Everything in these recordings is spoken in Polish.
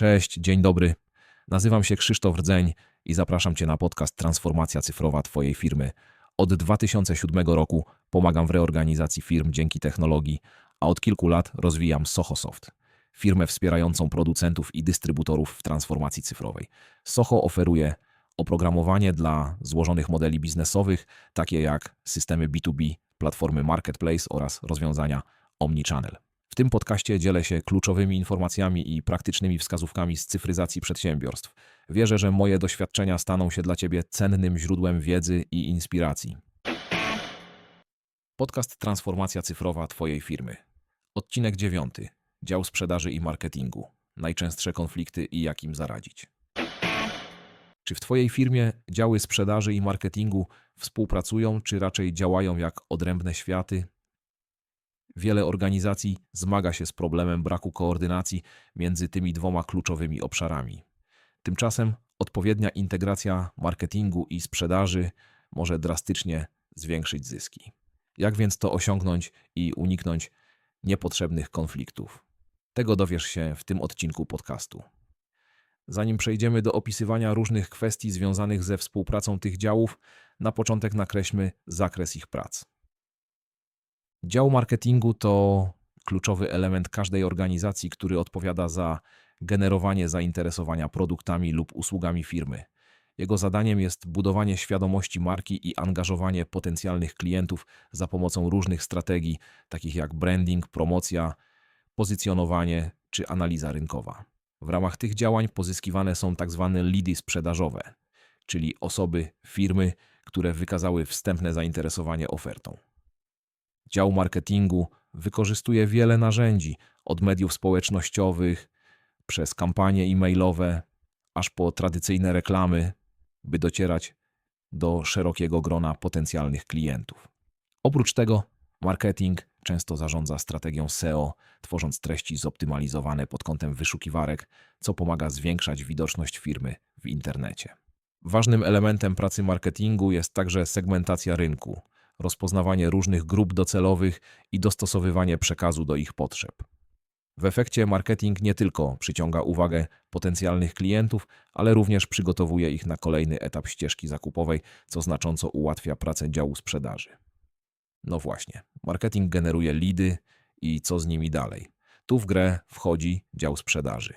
Cześć, dzień dobry. Nazywam się Krzysztof Rdzeń i zapraszam Cię na podcast Transformacja cyfrowa Twojej firmy. Od 2007 roku pomagam w reorganizacji firm dzięki technologii, a od kilku lat rozwijam SohoSoft, firmę wspierającą producentów i dystrybutorów w transformacji cyfrowej. Soho oferuje oprogramowanie dla złożonych modeli biznesowych, takie jak systemy B2B, platformy Marketplace oraz rozwiązania Omnichannel. Tym podcaście dzielę się kluczowymi informacjami i praktycznymi wskazówkami z cyfryzacji przedsiębiorstw. Wierzę, że moje doświadczenia staną się dla Ciebie cennym źródłem wiedzy i inspiracji. Podcast Transformacja cyfrowa Twojej firmy. Odcinek 9. Dział sprzedaży i marketingu. Najczęstsze konflikty i jak im zaradzić. Czy w Twojej firmie działy sprzedaży i marketingu współpracują, czy raczej działają jak odrębne światy? Wiele organizacji zmaga się z problemem braku koordynacji między tymi dwoma kluczowymi obszarami. Tymczasem odpowiednia integracja marketingu i sprzedaży może drastycznie zwiększyć zyski. Jak więc to osiągnąć i uniknąć niepotrzebnych konfliktów? Tego dowiesz się w tym odcinku podcastu. Zanim przejdziemy do opisywania różnych kwestii związanych ze współpracą tych działów, na początek nakreślmy zakres ich prac. Dział marketingu to kluczowy element każdej organizacji, który odpowiada za generowanie zainteresowania produktami lub usługami firmy. Jego zadaniem jest budowanie świadomości marki i angażowanie potencjalnych klientów za pomocą różnych strategii, takich jak branding, promocja, pozycjonowanie czy analiza rynkowa. W ramach tych działań pozyskiwane są tzw. Tak lidy sprzedażowe, czyli osoby, firmy, które wykazały wstępne zainteresowanie ofertą. Dział marketingu wykorzystuje wiele narzędzi, od mediów społecznościowych, przez kampanie e-mailowe, aż po tradycyjne reklamy, by docierać do szerokiego grona potencjalnych klientów. Oprócz tego, marketing często zarządza strategią SEO, tworząc treści zoptymalizowane pod kątem wyszukiwarek, co pomaga zwiększać widoczność firmy w internecie. Ważnym elementem pracy marketingu jest także segmentacja rynku, rozpoznawanie różnych grup docelowych i dostosowywanie przekazu do ich potrzeb. W efekcie marketing nie tylko przyciąga uwagę potencjalnych klientów, ale również przygotowuje ich na kolejny etap ścieżki zakupowej, co znacząco ułatwia pracę działu sprzedaży. No właśnie, marketing generuje lidy i co z nimi dalej. Tu w grę wchodzi dział sprzedaży.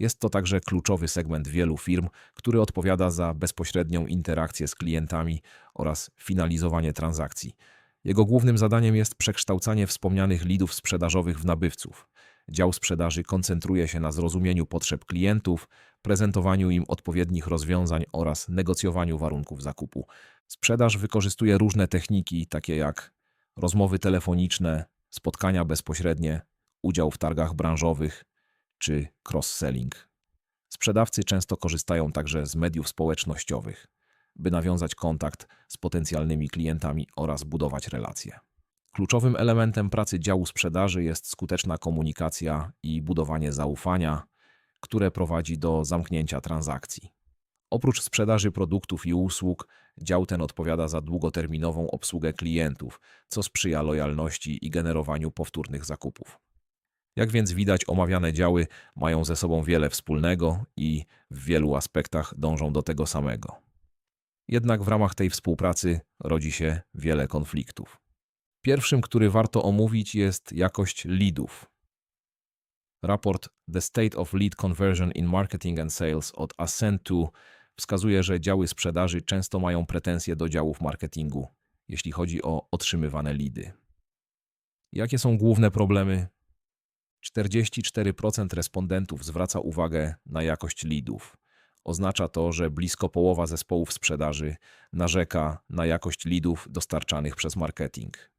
Jest to także kluczowy segment wielu firm, który odpowiada za bezpośrednią interakcję z klientami oraz finalizowanie transakcji. Jego głównym zadaniem jest przekształcanie wspomnianych lidów sprzedażowych w nabywców. Dział sprzedaży koncentruje się na zrozumieniu potrzeb klientów, prezentowaniu im odpowiednich rozwiązań oraz negocjowaniu warunków zakupu. Sprzedaż wykorzystuje różne techniki, takie jak rozmowy telefoniczne, spotkania bezpośrednie, udział w targach branżowych, czy cross-selling. Sprzedawcy często korzystają także z mediów społecznościowych, by nawiązać kontakt z potencjalnymi klientami oraz budować relacje. Kluczowym elementem pracy działu sprzedaży jest skuteczna komunikacja i budowanie zaufania, które prowadzi do zamknięcia transakcji. Oprócz sprzedaży produktów i usług, dział ten odpowiada za długoterminową obsługę klientów, co sprzyja lojalności i generowaniu powtórnych zakupów. Jak więc widać, omawiane działy mają ze sobą wiele wspólnego i w wielu aspektach dążą do tego samego. Jednak w ramach tej współpracy rodzi się wiele konfliktów. Pierwszym, który warto omówić, jest jakość leadów. Raport The State of Lead Conversion in Marketing and Sales od Ascent2 wskazuje, że działy sprzedaży często mają pretensje do działów marketingu, jeśli chodzi o otrzymywane leady. Jakie są główne problemy 44% respondentów zwraca uwagę na jakość leadów. Oznacza to, że blisko połowa zespołów sprzedaży narzeka na jakość leadów dostarczanych przez marketing.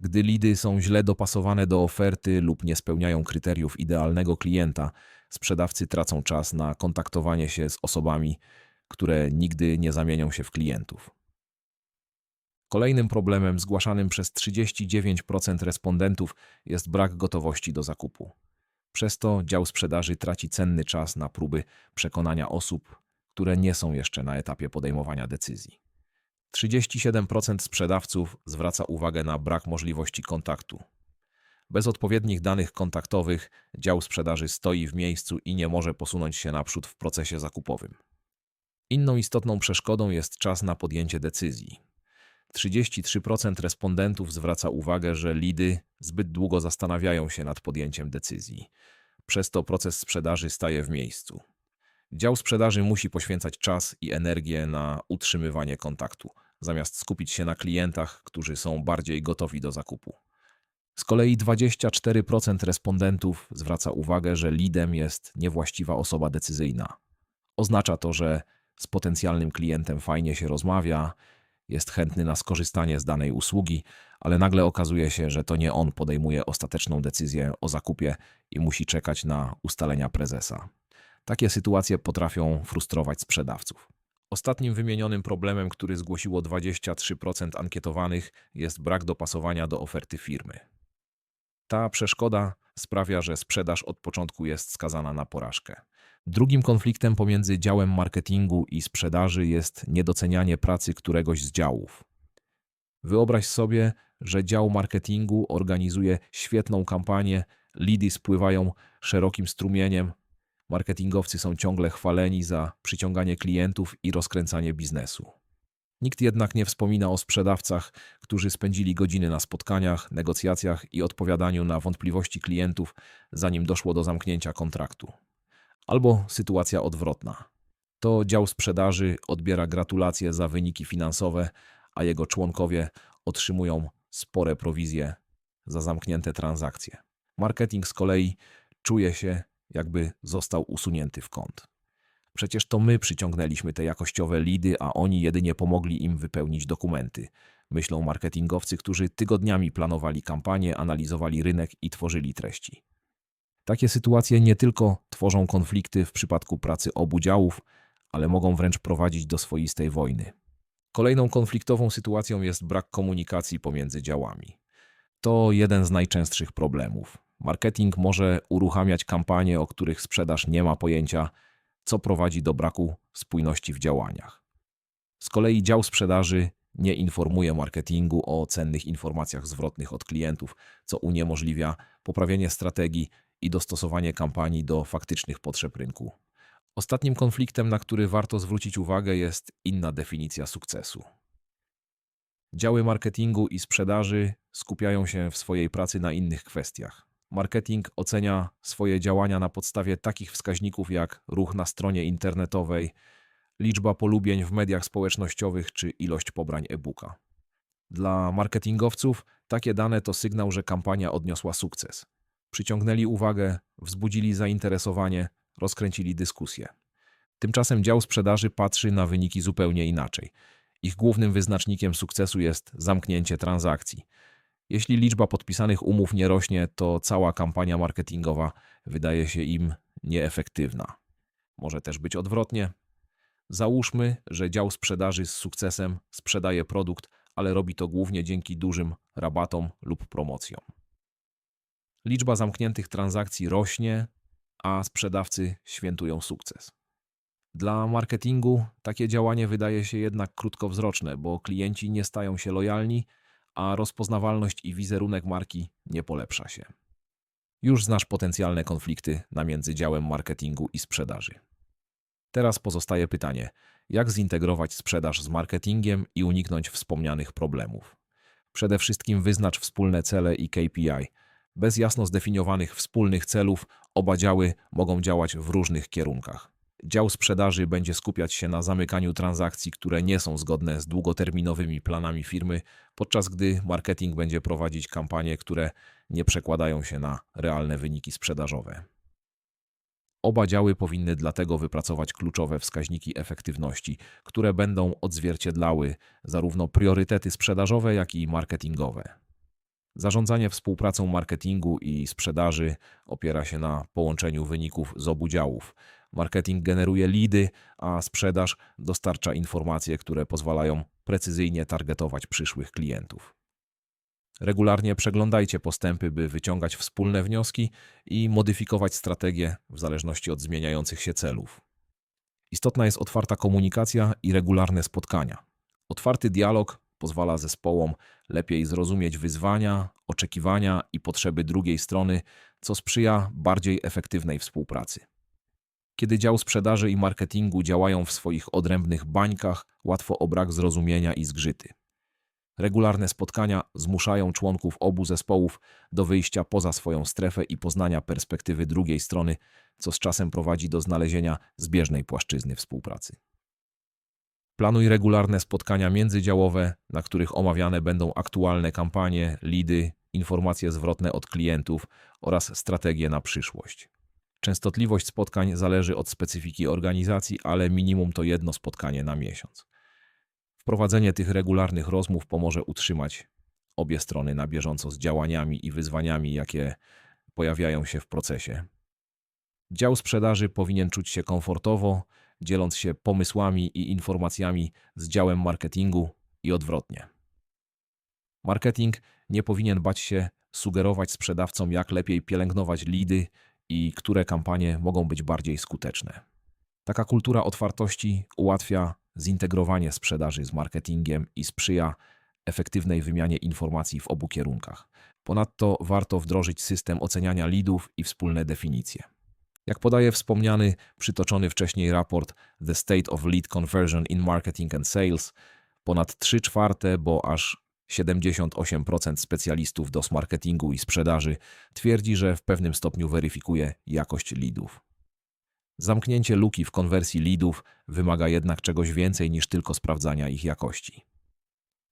Gdy lidy są źle dopasowane do oferty lub nie spełniają kryteriów idealnego klienta, sprzedawcy tracą czas na kontaktowanie się z osobami, które nigdy nie zamienią się w klientów. Kolejnym problemem zgłaszanym przez 39% respondentów jest brak gotowości do zakupu. Przez to dział sprzedaży traci cenny czas na próby przekonania osób, które nie są jeszcze na etapie podejmowania decyzji. 37% sprzedawców zwraca uwagę na brak możliwości kontaktu. Bez odpowiednich danych kontaktowych dział sprzedaży stoi w miejscu i nie może posunąć się naprzód w procesie zakupowym. Inną istotną przeszkodą jest czas na podjęcie decyzji. 33% respondentów zwraca uwagę, że lidy zbyt długo zastanawiają się nad podjęciem decyzji. Przez to proces sprzedaży staje w miejscu. Dział sprzedaży musi poświęcać czas i energię na utrzymywanie kontaktu, zamiast skupić się na klientach, którzy są bardziej gotowi do zakupu. Z kolei 24% respondentów zwraca uwagę, że lidem jest niewłaściwa osoba decyzyjna. Oznacza to, że z potencjalnym klientem fajnie się rozmawia, jest chętny na skorzystanie z danej usługi, ale nagle okazuje się, że to nie on podejmuje ostateczną decyzję o zakupie i musi czekać na ustalenia prezesa. Takie sytuacje potrafią frustrować sprzedawców. Ostatnim wymienionym problemem, który zgłosiło 23% ankietowanych, jest brak dopasowania do oferty firmy. Ta przeszkoda sprawia, że sprzedaż od początku jest skazana na porażkę. Drugim konfliktem pomiędzy działem marketingu i sprzedaży jest niedocenianie pracy któregoś z działów. Wyobraź sobie, że dział marketingu organizuje świetną kampanię, lidy spływają szerokim strumieniem, marketingowcy są ciągle chwaleni za przyciąganie klientów i rozkręcanie biznesu. Nikt jednak nie wspomina o sprzedawcach, którzy spędzili godziny na spotkaniach, negocjacjach i odpowiadaniu na wątpliwości klientów, zanim doszło do zamknięcia kontraktu. Albo sytuacja odwrotna. To dział sprzedaży odbiera gratulacje za wyniki finansowe, a jego członkowie otrzymują spore prowizje za zamknięte transakcje. Marketing z kolei czuje się, jakby został usunięty w kąt. Przecież to my przyciągnęliśmy te jakościowe lidy, a oni jedynie pomogli im wypełnić dokumenty. Myślą marketingowcy, którzy tygodniami planowali kampanię, analizowali rynek i tworzyli treści. Takie sytuacje nie tylko tworzą konflikty w przypadku pracy obu działów, ale mogą wręcz prowadzić do swoistej wojny. Kolejną konfliktową sytuacją jest brak komunikacji pomiędzy działami. To jeden z najczęstszych problemów. Marketing może uruchamiać kampanie, o których sprzedaż nie ma pojęcia, co prowadzi do braku spójności w działaniach. Z kolei dział sprzedaży nie informuje marketingu o cennych informacjach zwrotnych od klientów, co uniemożliwia poprawienie strategii i dostosowanie kampanii do faktycznych potrzeb rynku. Ostatnim konfliktem, na który warto zwrócić uwagę, jest inna definicja sukcesu. Działy marketingu i sprzedaży skupiają się w swojej pracy na innych kwestiach. Marketing ocenia swoje działania na podstawie takich wskaźników jak ruch na stronie internetowej, liczba polubień w mediach społecznościowych czy ilość pobrań e-booka. Dla marketingowców takie dane to sygnał, że kampania odniosła sukces. Przyciągnęli uwagę, wzbudzili zainteresowanie, rozkręcili dyskusję. Tymczasem dział sprzedaży patrzy na wyniki zupełnie inaczej. Ich głównym wyznacznikiem sukcesu jest zamknięcie transakcji. Jeśli liczba podpisanych umów nie rośnie, to cała kampania marketingowa wydaje się im nieefektywna. Może też być odwrotnie. Załóżmy, że dział sprzedaży z sukcesem sprzedaje produkt, ale robi to głównie dzięki dużym rabatom lub promocjom. Liczba zamkniętych transakcji rośnie, a sprzedawcy świętują sukces. Dla marketingu takie działanie wydaje się jednak krótkowzroczne, bo klienci nie stają się lojalni, a rozpoznawalność i wizerunek marki nie polepsza się. Już znasz potencjalne konflikty na między działem marketingu i sprzedaży. Teraz pozostaje pytanie, jak zintegrować sprzedaż z marketingiem i uniknąć wspomnianych problemów. Przede wszystkim wyznacz wspólne cele i KPI. Bez jasno zdefiniowanych wspólnych celów oba działy mogą działać w różnych kierunkach. Dział sprzedaży będzie skupiać się na zamykaniu transakcji, które nie są zgodne z długoterminowymi planami firmy, podczas gdy marketing będzie prowadzić kampanie, które nie przekładają się na realne wyniki sprzedażowe. Oba działy powinny dlatego wypracować kluczowe wskaźniki efektywności, które będą odzwierciedlały zarówno priorytety sprzedażowe, jak i marketingowe. Zarządzanie współpracą marketingu i sprzedaży opiera się na połączeniu wyników z obu działów. Marketing generuje lidy, a sprzedaż dostarcza informacje, które pozwalają precyzyjnie targetować przyszłych klientów. Regularnie przeglądajcie postępy, by wyciągać wspólne wnioski i modyfikować strategię w zależności od zmieniających się celów. Istotna jest otwarta komunikacja i regularne spotkania. Otwarty dialog pozwala zespołom lepiej zrozumieć wyzwania, oczekiwania i potrzeby drugiej strony, co sprzyja bardziej efektywnej współpracy. Kiedy dział sprzedaży i marketingu działają w swoich odrębnych bańkach, łatwo o brak zrozumienia i zgrzyty. Regularne spotkania zmuszają członków obu zespołów do wyjścia poza swoją strefę i poznania perspektywy drugiej strony, co z czasem prowadzi do znalezienia zbieżnej płaszczyzny współpracy. Planuj regularne spotkania międzydziałowe, na których omawiane będą aktualne kampanie, lidy, informacje zwrotne od klientów oraz strategie na przyszłość. Częstotliwość spotkań zależy od specyfiki organizacji, ale minimum to jedno spotkanie na miesiąc. Wprowadzenie tych regularnych rozmów pomoże utrzymać obie strony na bieżąco z działaniami i wyzwaniami, jakie pojawiają się w procesie. Dział sprzedaży powinien czuć się komfortowo, dzieląc się pomysłami i informacjami z działem marketingu i odwrotnie. Marketing nie powinien bać się sugerować sprzedawcom, jak lepiej pielęgnować lidy i które kampanie mogą być bardziej skuteczne. Taka kultura otwartości ułatwia zintegrowanie sprzedaży z marketingiem i sprzyja efektywnej wymianie informacji w obu kierunkach. Ponadto warto wdrożyć system oceniania lidów i wspólne definicje. Jak podaje wspomniany, przytoczony wcześniej raport The State of Lead Conversion in Marketing and Sales, ponad 3 czwarte, bo aż 78% specjalistów do marketingu i sprzedaży twierdzi, że w pewnym stopniu weryfikuje jakość lidów. Zamknięcie luki w konwersji lidów wymaga jednak czegoś więcej niż tylko sprawdzania ich jakości.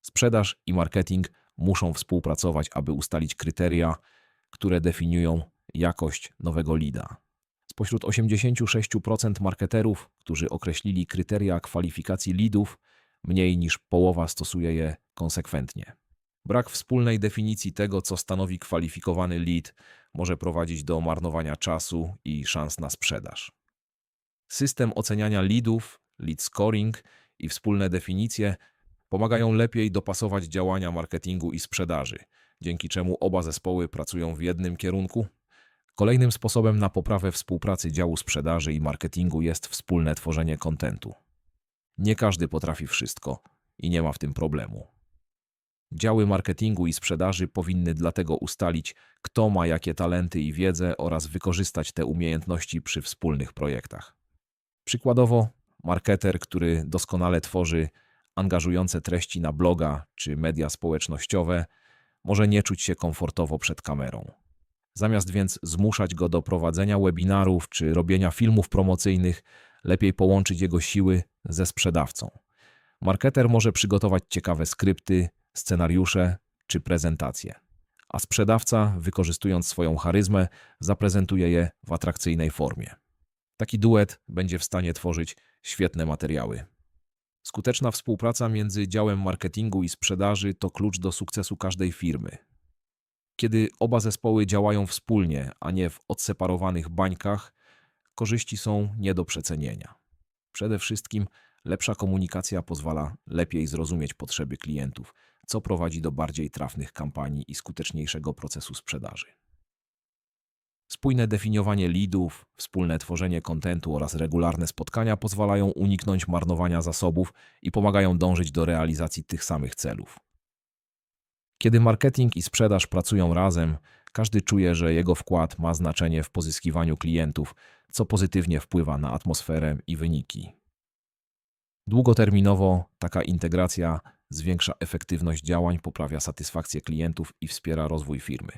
Sprzedaż i marketing muszą współpracować, aby ustalić kryteria, które definiują jakość nowego lida. Spośród 86% marketerów, którzy określili kryteria kwalifikacji lidów, mniej niż połowa stosuje je konsekwentnie. Brak wspólnej definicji tego, co stanowi kwalifikowany lead, może prowadzić do marnowania czasu i szans na sprzedaż. System oceniania leadów, lead scoring i wspólne definicje pomagają lepiej dopasować działania marketingu i sprzedaży, dzięki czemu oba zespoły pracują w jednym kierunku. Kolejnym sposobem na poprawę współpracy działu sprzedaży i marketingu jest wspólne tworzenie kontentu. Nie każdy potrafi wszystko i nie ma w tym problemu. Działy marketingu i sprzedaży powinny dlatego ustalić, kto ma jakie talenty i wiedzę oraz wykorzystać te umiejętności przy wspólnych projektach. Przykładowo, marketer, który doskonale tworzy angażujące treści na bloga czy media społecznościowe, może nie czuć się komfortowo przed kamerą. Zamiast więc zmuszać go do prowadzenia webinarów czy robienia filmów promocyjnych, lepiej połączyć jego siły ze sprzedawcą. Marketer może przygotować ciekawe skrypty, scenariusze czy prezentacje, a sprzedawca, wykorzystując swoją charyzmę, zaprezentuje je w atrakcyjnej formie. Taki duet będzie w stanie tworzyć świetne materiały. Skuteczna współpraca między działem marketingu i sprzedaży to klucz do sukcesu każdej firmy. Kiedy oba zespoły działają wspólnie, a nie w odseparowanych bańkach, korzyści są nie do przecenienia. Przede wszystkim lepsza komunikacja pozwala lepiej zrozumieć potrzeby klientów, co prowadzi do bardziej trafnych kampanii i skuteczniejszego procesu sprzedaży. Spójne definiowanie leadów, wspólne tworzenie kontentu oraz regularne spotkania pozwalają uniknąć marnowania zasobów i pomagają dążyć do realizacji tych samych celów. Kiedy marketing i sprzedaż pracują razem, każdy czuje, że jego wkład ma znaczenie w pozyskiwaniu klientów, co pozytywnie wpływa na atmosferę i wyniki. Długoterminowo taka integracja zwiększa efektywność działań, poprawia satysfakcję klientów i wspiera rozwój firmy.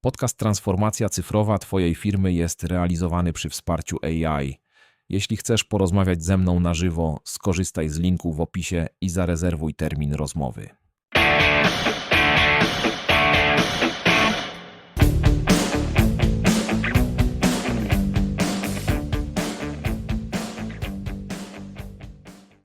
Podcast Transformacja Cyfrowa Twojej firmy jest realizowany przy wsparciu AI. Jeśli chcesz porozmawiać ze mną na żywo, skorzystaj z linku w opisie i zarezerwuj termin rozmowy.